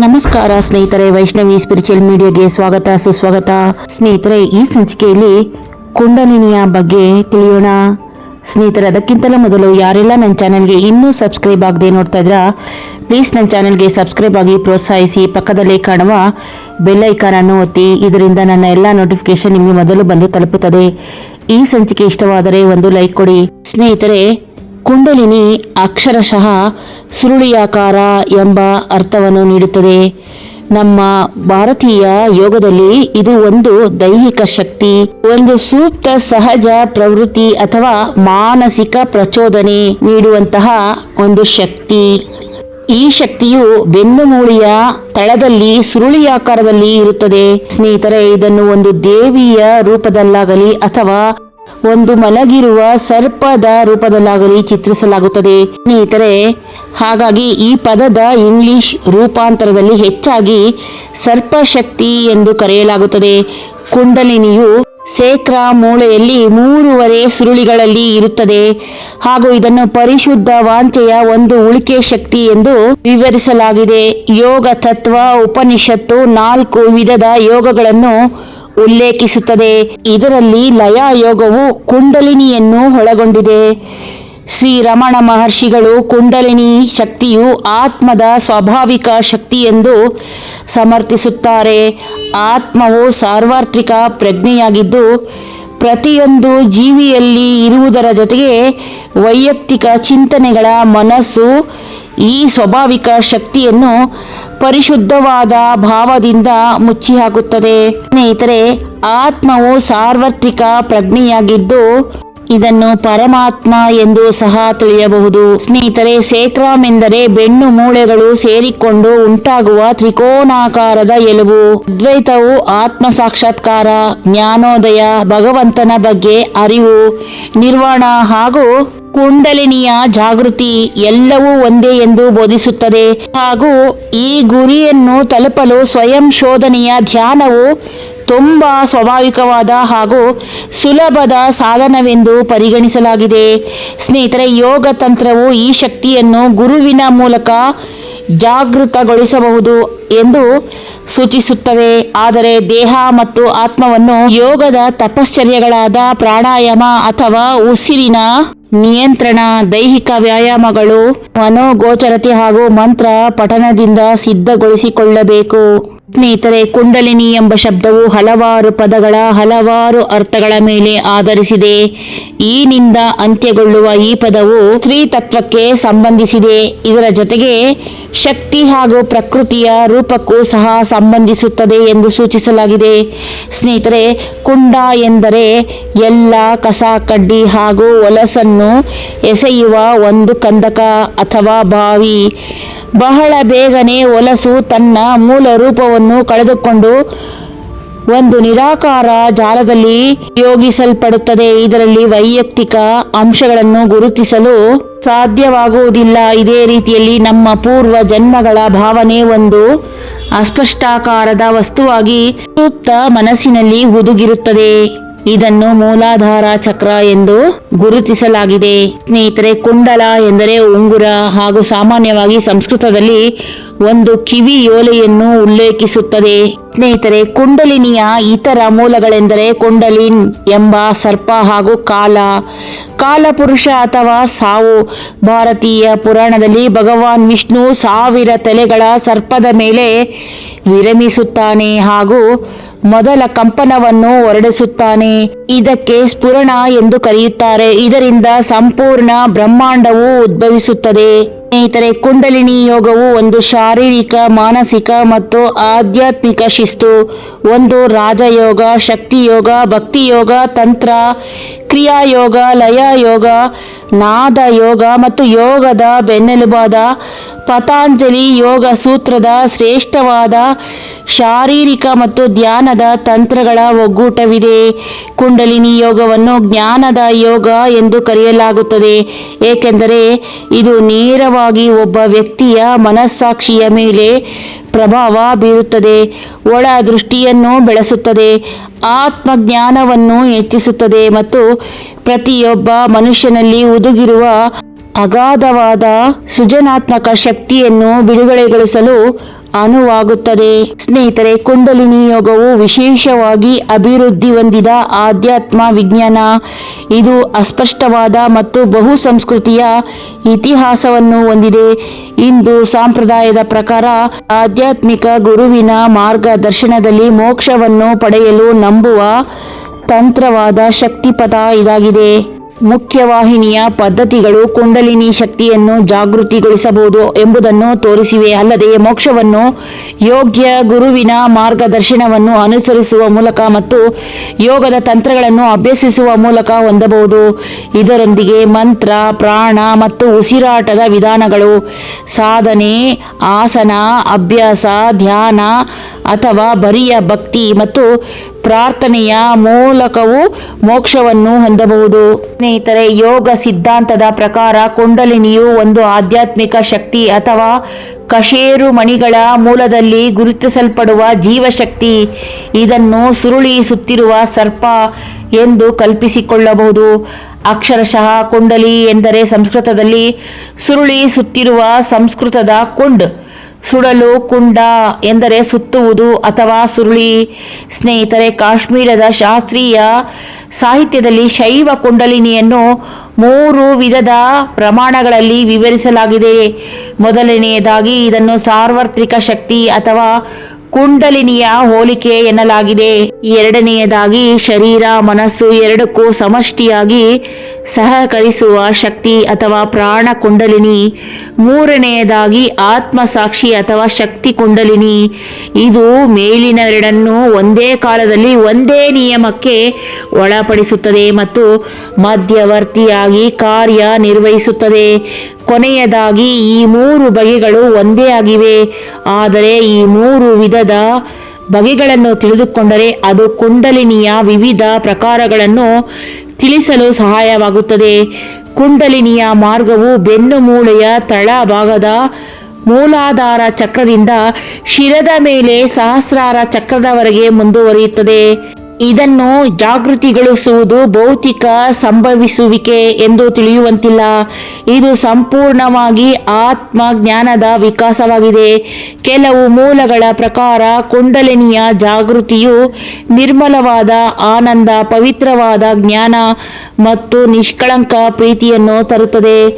ನಮಸ್ಕಾರ ಸ್ನೇಹಿತರೆ, ವೈಷ್ಣವಿ ಸ್ಪಿರಿಚುವಲ್ ಮೀಡಿಯಾಗೆ ಸ್ವಾಗತ, ಸುಸ್ವಾಗತ. ಸ್ನೇಹಿತರೆ, ಈ ಸಂಚಿಕೆಯಲ್ಲಿ ಕುಂಡಲಿನಿಯ ಬಗ್ಗೆ ತಿಳಿಯೋಣ. ಸ್ನೇಹಿತರೆ, ಅದಕ್ಕಿಂತಲೂ ಮೊದಲು ಯಾರೆಲ್ಲ ನನ್ನ ಚಾನಲ್ಗೆ ಇನ್ನೂ ಸಬ್ಸ್ಕ್ರೈಬ್ ಆಗದೆ ನೋಡ್ತಾ ಇದ್ರ ಪ್ಲೀಸ್ ನನ್ನ ಚಾನೆಲ್ಗೆ ಸಬ್ಸ್ಕ್ರೈಬ್ ಆಗಿ ಪ್ರೋತ್ಸಾಹಿಸಿ, ಪಕ್ಕದಲ್ಲಿ ಕಾಣುವ ಬೆಲ್ ಐಕಾನ್ ಅನ್ನು ಒತ್ತಿ, ಇದರಿಂದ ನನ್ನ ಎಲ್ಲ ನೋಟಿಫಿಕೇಶನ್ ನಿಮಗೆ ಮೊದಲು ಬಂದು ತಲುಪುತ್ತದೆ. ಈ ಸಂಚಿಕೆ ಇಷ್ಟವಾದರೆ ಒಂದು ಲೈಕ್ ಕೊಡಿ. ಸ್ನೇಹಿತರೆ ಕುಂಡಲಿನಿ ಅಕ್ಷರಶಃ ಸುರುಳಿಯಾಕಾರ ಎಂಬ ಅರ್ಥವನ್ನು ನೀಡುತ್ತದೆ. ನಮ್ಮ ಭಾರತೀಯ ಯೋಗದಲ್ಲಿ ಇದು ಒಂದು ದೈಹಿಕ ಶಕ್ತಿ, ಒಂದು ಸೂಕ್ತ, ಸಹಜ ಪ್ರವೃತ್ತಿ ಅಥವಾ ಮಾನಸಿಕ ಪ್ರಚೋದನೆ ನೀಡುವಂತಹ ಒಂದು ಶಕ್ತಿ. ಈ ಶಕ್ತಿಯು ಬೆನ್ನುಮೂಳಿಯ ತಳದಲ್ಲಿ ಸುರುಳಿಯಾಕಾರದಲ್ಲಿ ಇರುತ್ತದೆ. ಸ್ನೇಹಿತರೆ, ಇದನ್ನು ಒಂದು ದೇವಿಯ ರೂಪದಲ್ಲಾಗಲಿ ಅಥವಾ ಒಂದು ಮಲಗಿರುವ ಸರ್ಪದ ರೂಪದಲ್ಲಾಗಲಿ ಚಿತ್ರಿಸಲಾಗುತ್ತದೆ. ಸ್ನೇಹಿತರೆ, ಹಾಗಾಗಿ ಈ ಪದದ ಇಂಗ್ಲಿಷ್ ರೂಪಾಂತರದಲ್ಲಿ ಹೆಚ್ಚಾಗಿ ಸರ್ಪಶಕ್ತಿ ಎಂದು ಕರೆಯಲಾಗುತ್ತದೆ. ಕುಂಡಲಿನಿಯು ಸೇಕ್ರ ಮೂಳೆಯಲ್ಲಿ ಮೂರುವರೆ ಸುರುಳಿಗಳಲ್ಲಿ ಇರುತ್ತದೆ. ಹಾಗೂ ಇದನ್ನು ಪರಿಶುದ್ಧ ವಾಂಚೆಯ ಒಂದು ಉಳಿಕೆ ಶಕ್ತಿ ಎಂದು ವಿವರಿಸಲಾಗಿದೆ. ಯೋಗ ತತ್ವ, ಉಪನಿಷತ್ತು, ನಾಲ್ಕು ವಿಧದ ಯೋಗಗಳನ್ನು ಉಲ್ಲೇಖಿಸುತ್ತದೆ. ಇದರಲ್ಲಿ ಲಯ ಯೋಗವು ಕುಂಡಲಿನಿಯನ್ನು ಒಳಗೊಂಡಿದೆ. ಶ್ರೀ ರಮಣ ಮಹರ್ಷಿಗಳು ಕುಂಡಲಿನಿ ಶಕ್ತಿಯು ಆತ್ಮದ ಸ್ವಾಭಾವಿಕ ಶಕ್ತಿ ಎಂದು ಸಮರ್ಥಿಸುತ್ತಾರೆ. ಆತ್ಮವು ಸಾರ್ವತ್ರಿಕ ಪ್ರಜ್ಞೆಯಾಗಿದ್ದು, ಪ್ರತಿಯೊಂದು ಜೀವಿಯಲ್ಲಿ ಇರುವುದರ ಜೊತೆಗೆ ವೈಯಕ್ತಿಕ ಚಿಂತನೆಗಳ ಮನಸ್ಸು ಈ ಸ್ವಾಭಾವಿಕ ಶಕ್ತಿಯನ್ನು ಪರಿಶುದ್ಧವಾದ ಭಾವದಿಂದ ಮುಚ್ಚಿಹಾಕುತ್ತದೆ ಸ್ನೇಹಿತರೆ ಆತ್ಮವು ಸಾರ್ವತ್ರಿಕ ಪ್ರಜ್ಞೆಯಾಗಿದ್ದು ಇದನ್ನು ಪರಮಾತ್ಮ ಎಂದು ಸಹ ತಿಳಿಯಬಹುದು. ಸ್ನೇಹಿತರೆ ಸೇಕ್ರಾಮ್ ಎಂದರೆ ಬೆನ್ನು ಮೂಳೆಗಳು ಸೇರಿಕೊಂಡು ಉಂಟಾಗುವ ತ್ರಿಕೋನಾಕಾರದ ಎಲುಬು. ಅದ್ವೈತವು ಆತ್ಮ ಸಾಕ್ಷಾತ್ಕಾರ, ಜ್ಞಾನೋದಯ, ಭಗವಂತನ ಬಗ್ಗೆ ಅರಿವು ನಿರ್ವಾಣ ಹಾಗೂ ಕುಂಡಲಿನಿಯ ಜಾಗೃತಿ ಎಲ್ಲವೂ ಒಂದೇ ಎಂದು ಬೋಧಿಸುತ್ತದೆ. ಹಾಗೂ ಈ ಗುರಿಯನ್ನು ತಲುಪಲು ಸ್ವಯಂ ಶೋಧನೆಯ ಧ್ಯಾನವು ತುಂಬ ಸ್ವಾಭಾವಿಕವಾದ ಹಾಗೂ ಸುಲಭದ ಸಾಧನವೆಂದು ಪರಿಗಣಿಸಲಾಗಿದೆ. ಸ್ನೇಹಿತರೆ ಯೋಗ ತಂತ್ರವು ಈ ಶಕ್ತಿಯನ್ನು ಗುರುವಿನ ಮೂಲಕ ಜಾಗೃತಗೊಳಿಸಬಹುದು. ಎಂದು ಸೂಚಿಸುತ್ತವೆ. ಆದರೆ ದೇಹ ಮತ್ತು ಆತ್ಮವನ್ನು ಯೋಗದ ತಪಶ್ಚರ್ಯಗಳಾದ ಪ್ರಾಣಾಯಾಮ ಅಥವಾ ಉಸಿರಿನ ನಿಯಂತ್ರಣ, ದೈಹಿಕ ವ್ಯಾಯಾಮಗಳು, ಮನೋಗೋಚರತೆ ಹಾಗೂ ಮಂತ್ರ ಪಠನದಿಂದ ಸಿದ್ಧಗೊಳಿಸಿಕೊಳ್ಳಬೇಕು. ಸ್ನೇಹಿತರೆ, ಕುಂಡಲಿನಿ ಎಂಬ ಶಬ್ದವು ಹಲವಾರು ಪದಗಳ ಹಲವಾರು ಅರ್ಥಗಳ ಮೇಲೆ ಆಧರಿಸಿದೆ. ಈ ನಿಂದ ಅಂತ್ಯಗೊಳ್ಳುವ ಈ ಪದವು ಸ್ತ್ರೀ ತತ್ವಕ್ಕೆ ಸಂಬಂಧಿಸಿದೆ. ಇದರ ಜೊತೆಗೆ ಶಕ್ತಿ ಹಾಗೂ ಪ್ರಕೃತಿಯ ರೂಪಕ್ಕೂ ಸಹ ಸಂಬಂಧಿಸುತ್ತದೆ ಎಂದು ಸೂಚಿಸಲಾಗಿದೆ. ಸ್ನೇಹಿತರೆ, ಕುಂಡ ಎಂದರೆ ಎಲ್ಲ ಕಸ, ಕಡ್ಡಿ ಹಾಗೂ ಹೊಲಸನ್ನು ಎಸೆಯುವ ಒಂದು ಕಂದಕ ಅಥವಾ ಬಾವಿ. ಬಹಳ ಬೇಗನೆ ಹೊಲಸು ತನ್ನ ಮೂಲ ರೂಪವನ್ನು ಕಳೆದುಕೊಂಡು ಒಂದು ನಿರಾಕಾರ ಜಾಲದಲ್ಲಿ ಯೋಗಿಸಲ್ಪಡುತ್ತದೆ. ಇದರಲ್ಲಿ ವೈಯಕ್ತಿಕ ಅಂಶಗಳನ್ನು ಗುರುತಿಸಲು ಸಾಧ್ಯವಾಗುವುದಿಲ್ಲ. ಇದೇ ರೀತಿಯಲ್ಲಿ ನಮ್ಮ ಪೂರ್ವ ಜನ್ಮಗಳ ಭಾವನೆ ಒಂದು ಅಸ್ಪಷ್ಟಾಕಾರದ ವಸ್ತುವಾಗಿ ಸೂಕ್ತ ಮನಸ್ಸಿನಲ್ಲಿ ಹುದುಗಿರುತ್ತದೆ. ಇದನ್ನು ಮೂಲಾಧಾರ ಚಕ್ರ ಎಂದು ಗುರುತಿಸಲಾಗಿದೆ. ಸ್ನೇಹಿತರೆ, ಕುಂಡಲ ಎಂದರೆ ಉಂಗುರ ಹಾಗೂ ಸಾಮಾನ್ಯವಾಗಿ ಸಂಸ್ಕೃತದಲ್ಲಿ ಒಂದು ಕಿವಿ ಯೋಲೆಯನ್ನು ಉಲ್ಲೇಖಿಸುತ್ತದೆ. ಸ್ನೇಹಿತರೆ, ಕುಂಡಲಿನಿಯ ಇತರ ಮೂಲಗಳೆಂದರೆ ಕುಂಡಲಿನ್ ಎಂಬ ಸರ್ಪ ಹಾಗೂ ಕಾಲ. ಕಾಲಪುರುಷ ಅಥವಾ ಸಾವು. ಭಾರತೀಯ ಪುರಾಣದಲ್ಲಿ ಭಗವಾನ್ ವಿಷ್ಣು ಸಾವಿರ ತಲೆಗಳ ಸರ್ಪದ ಮೇಲೆ ವಿರಮಿಸುತ್ತಾನೆ ಹಾಗೂ ಮೊದಲ ಕಂಪನವನ್ನು ಹೊರಡಿಸುತ್ತಾನೆ. ಇದಕ್ಕೆ ಸ್ಫುರಣ ಎಂದು ಕರೆಯುತ್ತಾರೆ. ಇದರಿಂದ ಸಂಪೂರ್ಣ ಬ್ರಹ್ಮಾಂಡವು ಉದ್ಭವಿಸುತ್ತದೆ. ಸ್ನೇಹಿತರೆ, ಕುಂಡಲಿನಿ ಯೋಗವು ಒಂದು ಶಾರೀರಿಕ, ಮಾನಸಿಕ ಮತ್ತು ಆಧ್ಯಾತ್ಮಿಕ ಶಿಸ್ತು. ಒಂದು ರಾಜಯೋಗ ಶಕ್ತಿ ಯೋಗ ಭಕ್ತಿ ಯೋಗ ತಂತ್ರ, ಕ್ರಿಯಾಯೋಗ ಲಯ ಯೋಗ ನಾದ ಯೋಗ ಮತ್ತು ಯೋಗದ ಬೆನ್ನೆಲುಬಾದ ಪತಾಂಜಲಿ ಯೋಗ ಸೂತ್ರದ ಶ್ರೇಷ್ಠವಾದ ಶಾರೀರಿಕ ಮತ್ತು ಧ್ಯಾನದ ತಂತ್ರಗಳ ಒಗ್ಗೂಟವಿದೆ. ಕುಂಡಲಿನಿ ಯೋಗವನ್ನು ಜ್ಞಾನದ ಯೋಗ ಎಂದು ಕರೆಯಲಾಗುತ್ತದೆ. ಏಕೆಂದರೆ ಇದು ನೇರವಾಗಿ ಒಬ್ಬ ವ್ಯಕ್ತಿಯ ಮನಸ್ಸಾಕ್ಷಿಯ ಮೇಲೆ ಪ್ರಭಾವ ಬೀರುತ್ತದೆ, ಒಳ ದೃಷ್ಟಿಯನ್ನು ಬೆಳೆಸುತ್ತದೆ, ಆತ್ಮಜ್ಞಾನವನ್ನು ಹೆಚ್ಚಿಸುತ್ತದೆ ಮತ್ತು ಪ್ರತಿಯೊಬ್ಬ ಮನುಷ್ಯನಲ್ಲಿ ಹುದುಗಿರುವ ಅಗಾಧವಾದ ಸೃಜನಾತ್ಮಕ ಶಕ್ತಿಯನ್ನು ಬಿಡುಗಡೆಗೊಳಿಸಲು ಅನುವಾಗುತ್ತದೆ. ಸ್ನೇಹಿತರೆ, ಕುಂಡಲಿನಿ ಯೋಗವು ವಿಶೇಷವಾಗಿ ಅಭಿವೃದ್ಧಿ ಹೊಂದಿದ ಆಧ್ಯಾತ್ಮ ವಿಜ್ಞಾನ. ಇದು ಅಸ್ಪಷ್ಟವಾದ ಮತ್ತು ಬಹು ಸಂಸ್ಕೃತಿಯ ಇತಿಹಾಸವನ್ನು ಹೊಂದಿದೆ. ಇಂದು ಸಂಪ್ರದಾಯದ ಪ್ರಕಾರ ಆಧ್ಯಾತ್ಮಿಕ ಗುರುವಿನ ಮಾರ್ಗದರ್ಶನದಲ್ಲಿ ಮೋಕ್ಷವನ್ನು ಪಡೆಯಲು ನಂಬುವ ತಂತ್ರವಾದ ಶಕ್ತಿಪಥ ಇದಾಗಿದೆ. ಮುಖ್ಯವಾಹಿನಿಯ ಪದ್ಧತಿಗಳು ಕುಂಡಲಿನಿ ಶಕ್ತಿಯನ್ನು ಜಾಗೃತಿಗೊಳಿಸಬಹುದು ಎಂಬುದನ್ನು ತೋರಿಸಿವೆ. ಅಲ್ಲದೆ ಮೋಕ್ಷವನ್ನು ಯೋಗ್ಯ ಗುರುವಿನ ಮಾರ್ಗದರ್ಶನವನ್ನು ಅನುಸರಿಸುವ ಮೂಲಕ ಮತ್ತು ಯೋಗದ ತಂತ್ರಗಳನ್ನು ಅಭ್ಯಸಿಸುವ ಮೂಲಕ ಹೊಂದಬಹುದು. ಇದರೊಂದಿಗೆ ಮಂತ್ರ, ಪ್ರಾಣ ಮತ್ತು ಉಸಿರಾಟದ ವಿಧಾನಗಳು, ಸಾಧನೆ, ಆಸನ, ಅಭ್ಯಾಸ, ಧ್ಯಾನ ಅಥವಾ ಬರಿಯ ಭಕ್ತಿ ಮತ್ತು ಪ್ರಾರ್ಥನೆಯ ಮೂಲಕವೂ ಮೋಕ್ಷವನ್ನು ಹೊಂದಬಹುದು. ಸ್ನೇಹಿತರೆ, ಯೋಗ ಸಿದ್ಧಾಂತದ ಪ್ರಕಾರ ಕುಂಡಲಿನಿಯು ಒಂದು ಆಧ್ಯಾತ್ಮಿಕ ಶಕ್ತಿ ಅಥವಾ ಕಶೇರು ಮಣಿಗಳ ಮೂಲದಲ್ಲಿ ಗುರುತಿಸಲ್ಪಡುವ ಜೀವಶಕ್ತಿ. ಇದನ್ನು ಸುರುಳಿ ಸುತ್ತಿರುವ ಸರ್ಪ ಎಂದು ಕಲ್ಪಿಸಿಕೊಳ್ಳಬಹುದು. ಅಕ್ಷರಶಃ ಕುಂಡಲಿ ಎಂದರೆ ಸಂಸ್ಕೃತದಲ್ಲಿ ಸುರುಳಿ ಸುತ್ತಿರುವ ಸಂಸ್ಕೃತದ ಕುಂಡ್. ಸುಡಲು ಕುಂಡ ಎಂದರೆ ಸುತ್ತುವುದು ಅಥವಾ ಸುರುಳಿ ಸ್ನೇಹಿತರೆ, ಕಾಶ್ಮೀರದ ಶಾಸ್ತ್ರೀಯ ಸಾಹಿತ್ಯದಲ್ಲಿ ಶೈವ ಕುಂಡಲಿನಿಯನ್ನು ಮೂರು ವಿಧದ ಪ್ರಮಾಣಗಳಲ್ಲಿ ವಿವರಿಸಲಾಗಿದೆ. ಮೊದಲನೆಯದಾಗಿ ಇದನ್ನು ಸಾರ್ವತ್ರಿಕ ಶಕ್ತಿ ಅಥವಾ ಕುಂಡಲಿನಿಯ ಹೋಲಿಕೆ ಎನ್ನಲಾಗಿದೆ. ಎರಡನೆಯದಾಗಿ ಶರೀರ, ಮನಸ್ಸು ಎರಡಕ್ಕೂ ಸಮಷ್ಟಿಯಾಗಿ ಸಹಕರಿಸುವ ಶಕ್ತಿ ಅಥವಾ ಪ್ರಾಣ ಕುಂಡಲಿನಿ. ಮೂರನೆಯದಾಗಿ ಆತ್ಮಸಾಕ್ಷಿ ಅಥವಾ ಶಕ್ತಿ ಕುಂಡಲಿನಿ. ಇದು ಮೇಲಿನೆರಡನ್ನು ಒಂದೇ ಕಾಲದಲ್ಲಿ ಒಂದೇ ನಿಯಮಕ್ಕೆ ಒಳಪಡಿಸುತ್ತದೆ ಮತ್ತು ಮಧ್ಯವರ್ತಿಯಾಗಿ ಕಾರ್ಯ ನಿರ್ವಹಿಸುತ್ತದೆ ಕೊನೆಯದಾಗಿ ಈ ಮೂರು ಬಗೆಗಳು ಒಂದೇ ಆಗಿವೆ. ಆದರೆ ಈ ಮೂರು ವಿಧದ ಬಗೆಗಳನ್ನು ತಿಳಿದುಕೊಂಡರೆ ಅದು ಕುಂಡಲಿನಿಯ ವಿವಿಧ ಪ್ರಕಾರಗಳನ್ನು ತಿಳಿಸಲು ಸಹಾಯವಾಗುತ್ತದೆ. ಕುಂಡಲಿನಿಯ ಮಾರ್ಗವು ಬೆನ್ನು ಮೂಳೆಯ ತಳಭಾಗದ ಮೂಲಾಧಾರ ಚಕ್ರದಿಂದ ಶಿರದ ಮೇಲೆ ಸಹಸ್ರಾರ ಚಕ್ರದವರೆಗೆ ಮುಂದುವರಿಯುತ್ತದೆ. ಇದನ್ನು ಜಾಗೃತಿಗೊಳಿಸುವುದು ಭೌತಿಕ ಸಂಭವಿಸುವಿಕೆ ಎಂದು ತಿಳಿಯುವಂತಿಲ್ಲ. ಇದು ಸಂಪೂರ್ಣವಾಗಿ ಆತ್ಮ ಜ್ಞಾನದ ವಿಕಾಸವಾಗಿದೆ. ಕೆಲವು ಮೂಲಗಳ ಪ್ರಕಾರ ಕುಂಡಲಿನಿಯ ಜಾಗೃತಿಯು ನಿರ್ಮಲವಾದ, ಆನಂದ, ಪವಿತ್ರವಾದ ಜ್ಞಾನ ಮತ್ತು ನಿಷ್ಕಳಂಕ ಪ್ರೀತಿಯನ್ನು ತರುತ್ತದೆ.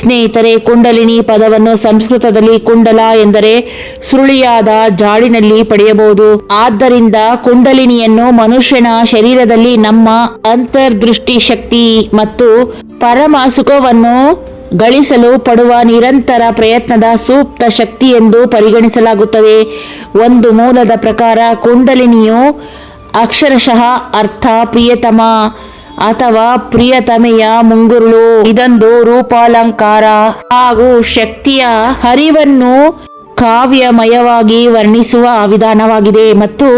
ಸ್ನೇಹಿತರೆ, ಕುಂಡಲಿನಿ ಪದವನ್ನು ಸಂಸ್ಕೃತದಲ್ಲಿ ಕುಂಡಲ ಎಂದರೆ ಸುರುಳಿಯಾದ ಜಾಡಿನಲ್ಲಿ ಪಡೆಯಬಹುದು. ಆದ್ದರಿಂದ ಕುಂಡಲಿನಿಯನ್ನು ಮನುಷ್ಯನ ಶರೀರದಲ್ಲಿ ನಮ್ಮ ಅಂತರ್ದೃಷ್ಟಿ ಶಕ್ತಿ ಮತ್ತು ಪರಮಾಸುಕವನ್ನು ಗಳಿಸಲು ಪಡುವ ನಿರಂತರ ಪ್ರಯತ್ನದ ಸೂಕ್ತ ಶಕ್ತಿ ಎಂದು ಪರಿಗಣಿಸಲಾಗುತ್ತದೆ. ಒಂದು ಮೂಲದ ಪ್ರಕಾರ ಕುಂಡಲಿನಿಯು ಅಕ್ಷರಶಃ ಅರ್ಥ ಪ್ರಿಯತಮ ಅಥವಾ ಪ್ರಿಯತಮೆಯ ಮುಂಗುರುಳು. ಇದೊಂದು ರೂಪಾಲಂಕಾರ ಹಾಗೂ ಶಕ್ತಿಯ ಹರಿವನ್ನು ಕಾವ್ಯಮಯವಾಗಿ ವರ್ಣಿಸುವ ವಿಧಾನವಾಗಿದೆ. ಮತ್ತು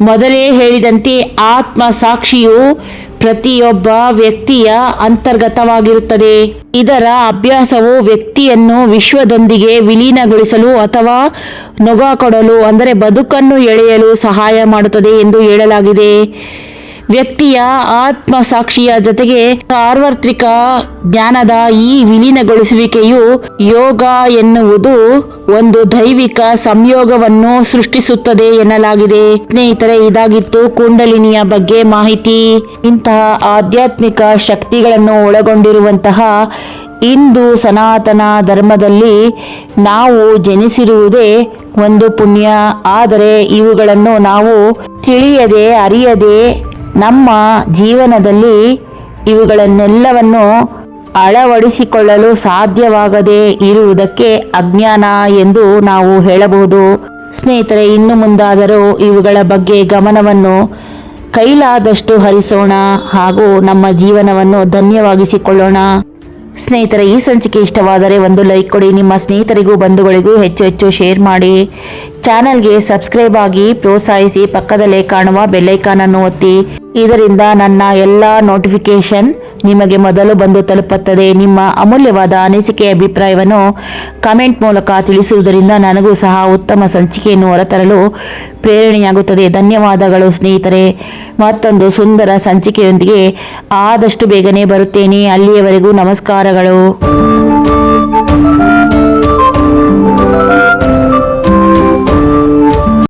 ಮೊದಲೇ ಹೇಳಿದಂತೆ ಆತ್ಮ ಸಾಕ್ಷಿಯು ಪ್ರತಿಯೊಬ್ಬ ವ್ಯಕ್ತಿಯ ಅಂತರ್ಗತವಾಗಿರುತ್ತದೆ. ಇದರ ಅಭ್ಯಾಸವು ವ್ಯಕ್ತಿಯನ್ನು ವಿಶ್ವದೊಂದಿಗೆ ವಿಲೀನಗೊಳಿಸಲು ಅಥವಾ ನೊಗ ಕೊಡಲು ಅಂದರೆ ಬದುಕನ್ನು ಎಳೆಯಲು ಸಹಾಯ ಮಾಡುತ್ತದೆ ಎಂದು ಹೇಳಲಾಗಿದೆ. ವ್ಯಕ್ತಿಯ ಆತ್ಮ ಸಾಕ್ಷಿಯ ಜೊತೆಗೆ ಸಾರ್ವತ್ರಿಕ ಜ್ಞಾನದ ಈ ವಿಲೀನಗೊಳಿಸುವಿಕೆಯು ಯೋಗ ಎನ್ನುವುದು ಒಂದು ದೈವಿಕ ಸಂಯೋಗವನ್ನು ಸೃಷ್ಟಿಸುತ್ತದೆ ಎನ್ನಲಾಗಿದೆ. ಸ್ನೇಹಿತರೆ, ಇದಾಗಿತ್ತು ಕುಂಡಲಿನಿಯ ಬಗ್ಗೆ ಮಾಹಿತಿ. ಇಂತಹ ಆಧ್ಯಾತ್ಮಿಕ ಶಕ್ತಿಗಳನ್ನು ಒಳಗೊಂಡಿರುವಂತಹ ಇಂದು ಸನಾತನ ಧರ್ಮದಲ್ಲಿ ನಾವು ಜನಿಸಿರುವುದೇ ಒಂದು ಪುಣ್ಯ. ಆದರೆ ಇವುಗಳನ್ನು ನಾವು ತಿಳಿಯದೆ, ಅರಿಯದೆ ನಮ್ಮ ಜೀವನದಲ್ಲಿ ಇವುಗಳನ್ನೆಲ್ಲವನ್ನು ಅಳವಡಿಸಿಕೊಳ್ಳಲು ಸಾಧ್ಯವಾಗದೆ ಇರುವುದಕ್ಕೆ ಅಜ್ಞಾನ ಎಂದು ನಾವು ಹೇಳಬಹುದು. ಸ್ನೇಹಿತರೆ, ಇನ್ನು ಮುಂದಾದರೂ ಇವುಗಳ ಬಗ್ಗೆ ಗಮನವನ್ನು ಕೈಲಾದಷ್ಟು ಹರಿಸೋಣ ಹಾಗೂ ನಮ್ಮ ಜೀವನವನ್ನು ಧನ್ಯವಾಗಿಸಿಕೊಳ್ಳೋಣ. ಸ್ನೇಹಿತರೆ, ಈ ಸಂಚಿಕೆ ಇಷ್ಟವಾದರೆ ಒಂದು ಲೈಕ್ ಕೊಡಿ. ನಿಮ್ಮ ಸ್ನೇಹಿತರಿಗೂ, ಬಂಧುಗಳಿಗೂ ಹೆಚ್ಚು ಹೆಚ್ಚು ಶೇರ್ ಮಾಡಿ. ಚಾನಲ್ಗೆ ಸಬ್ಸ್ಕ್ರೈಬ್ ಆಗಿ ಪ್ರೋತ್ಸಾಹಿಸಿ ಪಕ್ಕದಲ್ಲೇ ಕಾಣುವ ಬೆಲ್ಲೈಕಾನ್ ಅನ್ನು ಒತ್ತಿ. ಇದರಿಂದ ನನ್ನ ಎಲ್ಲ ನೋಟಿಫಿಕೇಶನ್ ನಿಮಗೆ ಮೊದಲು ಬಂದು ತಲುಪುತ್ತದೆ. ನಿಮ್ಮ ಅಮೂಲ್ಯವಾದ ಅನಿಸಿಕೆ ಅಭಿಪ್ರಾಯವನ್ನು ಕಮೆಂಟ್ ಮೂಲಕ ತಿಳಿಸುವುದರಿಂದ ನನಗೂ ಸಹ ಉತ್ತಮ ಸಂಚಿಕೆಯನ್ನು ಹೊರತರಲು ಪ್ರೇರಣೆಯಾಗುತ್ತದೆ. ಧನ್ಯವಾದಗಳು ಸ್ನೇಹಿತರೆ. ಮತ್ತೊಂದು ಸುಂದರ ಸಂಚಿಕೆಯೊಂದಿಗೆ ಆದಷ್ಟು ಬೇಗನೆ ಬರುತ್ತೇನೆ. ಅಲ್ಲಿಯವರೆಗೂ ನಮಸ್ಕಾರಗಳು.